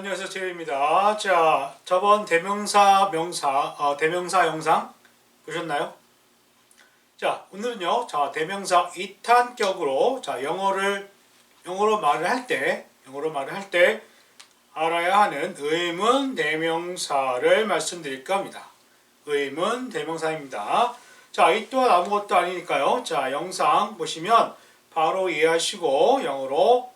안녕하세요 제이입니다. 자 저번 대명사 명사 어, 대명사 영상 보셨나요? 자 오늘은요 자 대명사 2탄격으로 자 영어를 영어로 말을 할 때 영어로 말을 할 때 알아야 하는 의문 대명사를 말씀드릴까 합니다. 의문 대명사입니다. 자 이 또한 아무것도 아니니까요. 자 영상 보시면 바로 이해하시고 영어로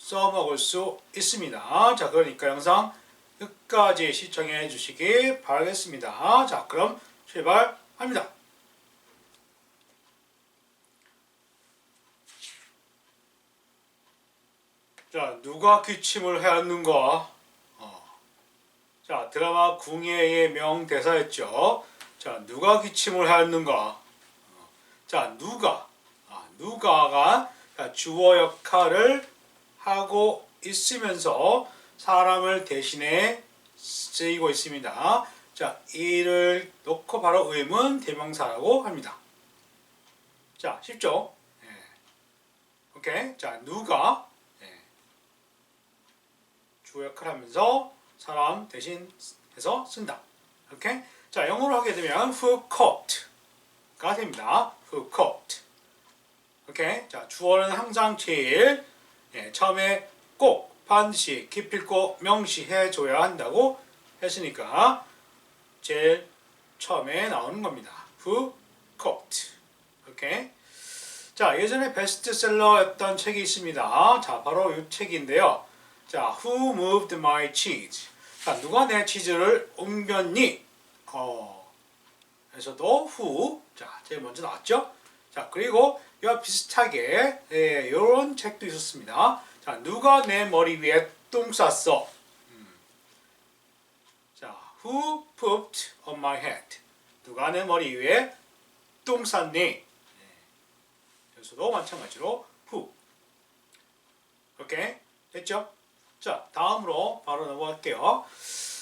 써먹을 수 있습니다. 자, 그러니까 영상 끝까지 시청해 주시기 바라겠습니다. 자, 그럼 출발합니다. 자, 누가 기침을 해왔는가? 어. 자, 드라마 궁예의 명대사였죠. 자, 누가 기침을 해왔는가? 어. 자, 누가? 아, 누가가 자, 주어 역할을 하고 있으면서 사람을 대신해 쓰이고 있습니다. 자, 이를 놓고 바로 의문 대명사라고 합니다. 자, 쉽죠? 예. 오케이. 자, 누가 예. 주어 역할을 하면서 사람 대신 해서 쓴다. 오케이. 자, 영어로 하게 되면 who caught가 됩니다. who caught. 오케이. 자, 주어는 항상 제일 예, 처음에 꼭 반드시 기필코 명시해 줘야 한다고 했으니까 제일 처음에 나오는 겁니다. Who cooked? 자, 예전에 베스트셀러였던 책이 있습니다. 자, 바로 이 책인데요. 자, Who moved my cheese? 자, 누가 내 치즈를 옮겼니? 어, 에서도 who. 자, 제일 먼저 나왔죠? 자, 그리고 이와 비슷하게 예, 이런 책도 있었습니다. 자, 누가 내 머리 위에 똥 쌌어? 음. 자, who pooped on my head? 누가 내 머리 위에 똥 쌌니? 예. 여기서도 마찬가지로 who. 오케이, 됐죠? 자, 다음으로 바로 넘어갈게요.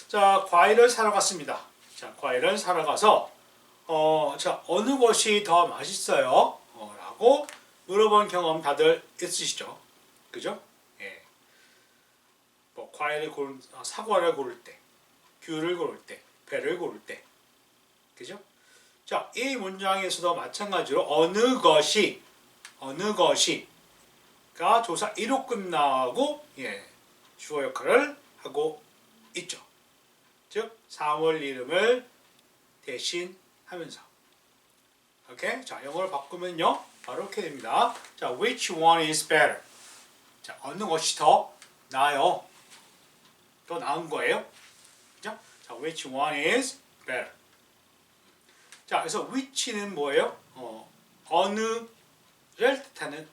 자, 과일을 사러 갔습니다. 자, 과일을 사러 가서 어, 자, 어느 것이 더 맛있어요? 어, 라고 물어본 경험 다들 있으시죠? 그죠? 예. 뭐, 과일을 고를, 아, 사과를 고를 때, 귤을 고를 때, 배를 고를 때. 그죠? 자, 이 문장에서도 마찬가지로 어느 것이, 어느 것이가 조사 1호 끝나고, 예, 주어 역할을 하고 있죠. 즉, 사물 이름을 대신 하면서. 오케이? 자, 영어를 바꾸면요. 바로 이렇게 됩니다. 자, which one is better? 자, 어느 것이 더 나아요? 더 나은 거예요? 그죠? 자, which one is better? 자, 그래서 which는 뭐예요? 어, 어느를 뜻하는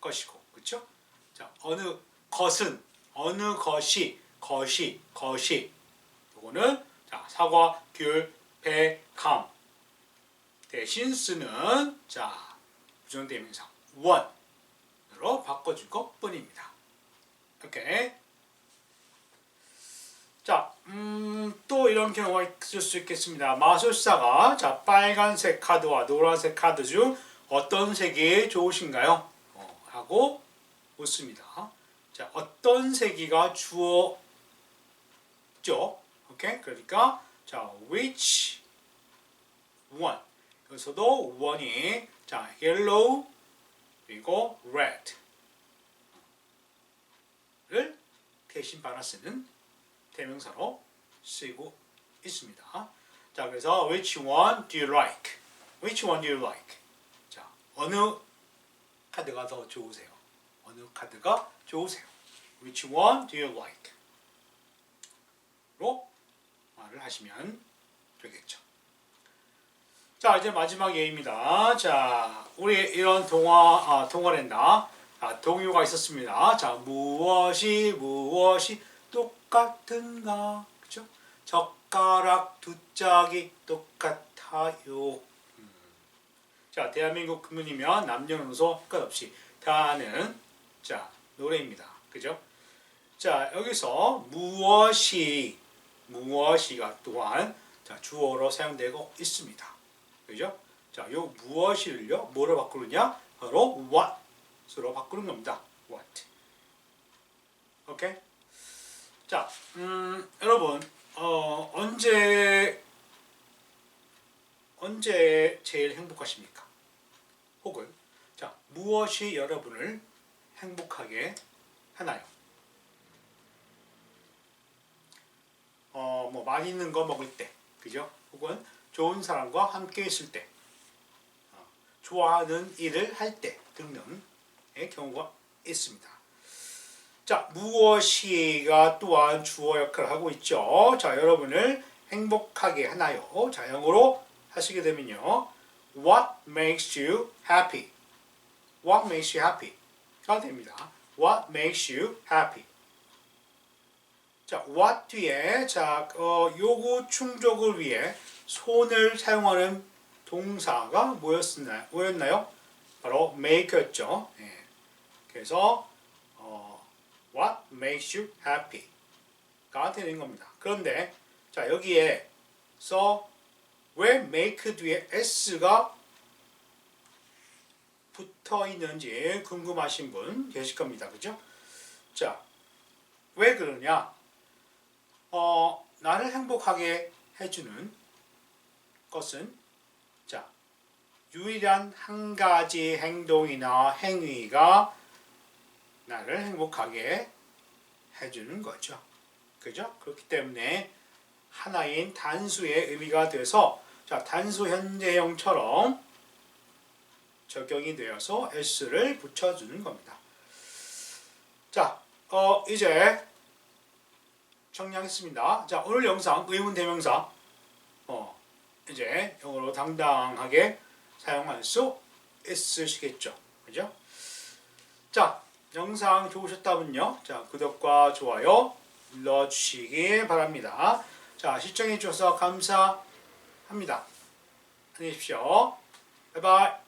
것이고, 그렇죠? 자, 어느 것은 어느 것이 것이 것이 요거는 자, 사과, 귤, 배, 감 대신 쓰는 자 부정대명사 원으로 바꿔줄 것 뿐입니다. 오케이. 자, 음, 또 이런 경우가 있을 수 있겠습니다. 마술사가 자 빨간색 카드와 노란색 카드 중 어떤 색이 좋으신가요? 어, 하고 묻습니다. 자, 어떤 색이가 주어죠? 오케이. 그러니까 자, which one. 여기서도 one이 자, yellow 그리고 red를 대신 받아 쓰는 대명사로 쓰이고 있습니다. 자, 그래서 which one do you like? which one do you like? 자, 어느 카드가 더 좋으세요? 어느 카드가 좋으세요? which one do you like? 로 말을 하시면 되겠죠. 자, 이제 마지막 예입니다. 자, 우리 이런 동화, 아, 동화랜다. 아, 동요가 있었습니다. 자, 무엇이, 무엇이 똑같은가? 그죠? 젓가락 두 짝이 똑같아요. 음. 자, 대한민국 국민이면 남녀노소 상관없이 다 아는, 자, 노래입니다. 그죠? 자, 여기서 무엇이, 무엇이가 또한 자, 주어로 사용되고 있습니다. 그죠? 자, 요 무엇이를요, 뭐로 바꾸느냐? 바로 what으로 바꾸는 겁니다. what. 오케이? 자, 음, 여러분, 어, 언제 언제 제일 행복하십니까? 혹은 자, 무엇이 여러분을 행복하게 하나요? 어, 뭐 맛있는 거 먹을 때, 그죠? 혹은 좋은 사람과 함께 있을 때, 어, 좋아하는 일을 할 때 등등의 경우가 있습니다. 자, 무엇이가 또한 주어 역할을 하고 있죠. 자, 여러분을 행복하게 하나요? 자, 영어로 하시게 되면요. What makes you happy? What makes you happy? 가 됩니다. What makes you happy? 자, what 뒤에 자, 어, 요구 충족을 위해 손을 사용하는 동사가 뭐였나요? 뭐였나요? 바로 make였죠. 예. 그래서 어, what makes you happy?가 되는 겁니다. 그런데 자 여기에 서 왜 make 뒤에 s가 붙어 있는지 궁금하신 분 계실 겁니다. 그죠? 자, 왜 그러냐? 어, 나를 행복하게 해주는 것은 자, 유일한 한 가지 행동이나 행위가 나를 행복하게 해주는 거죠. 그죠? 그렇기 때문에 하나인 단수의 의미가 돼서 자, 단수 현재형처럼 적용이 되어서 s를 붙여주는 겁니다. 자, 어, 이제 정리하겠습니다. 자, 오늘 영상 의문 대명사 어, 이제 영어로 당당하게 사용할 수 있으시겠죠. 그죠? 자, 영상 좋으셨다면요. 자, 구독과 좋아요 눌러주시기 바랍니다. 자, 시청해 주셔서 감사합니다. 안녕히 계십시오. 바이바이.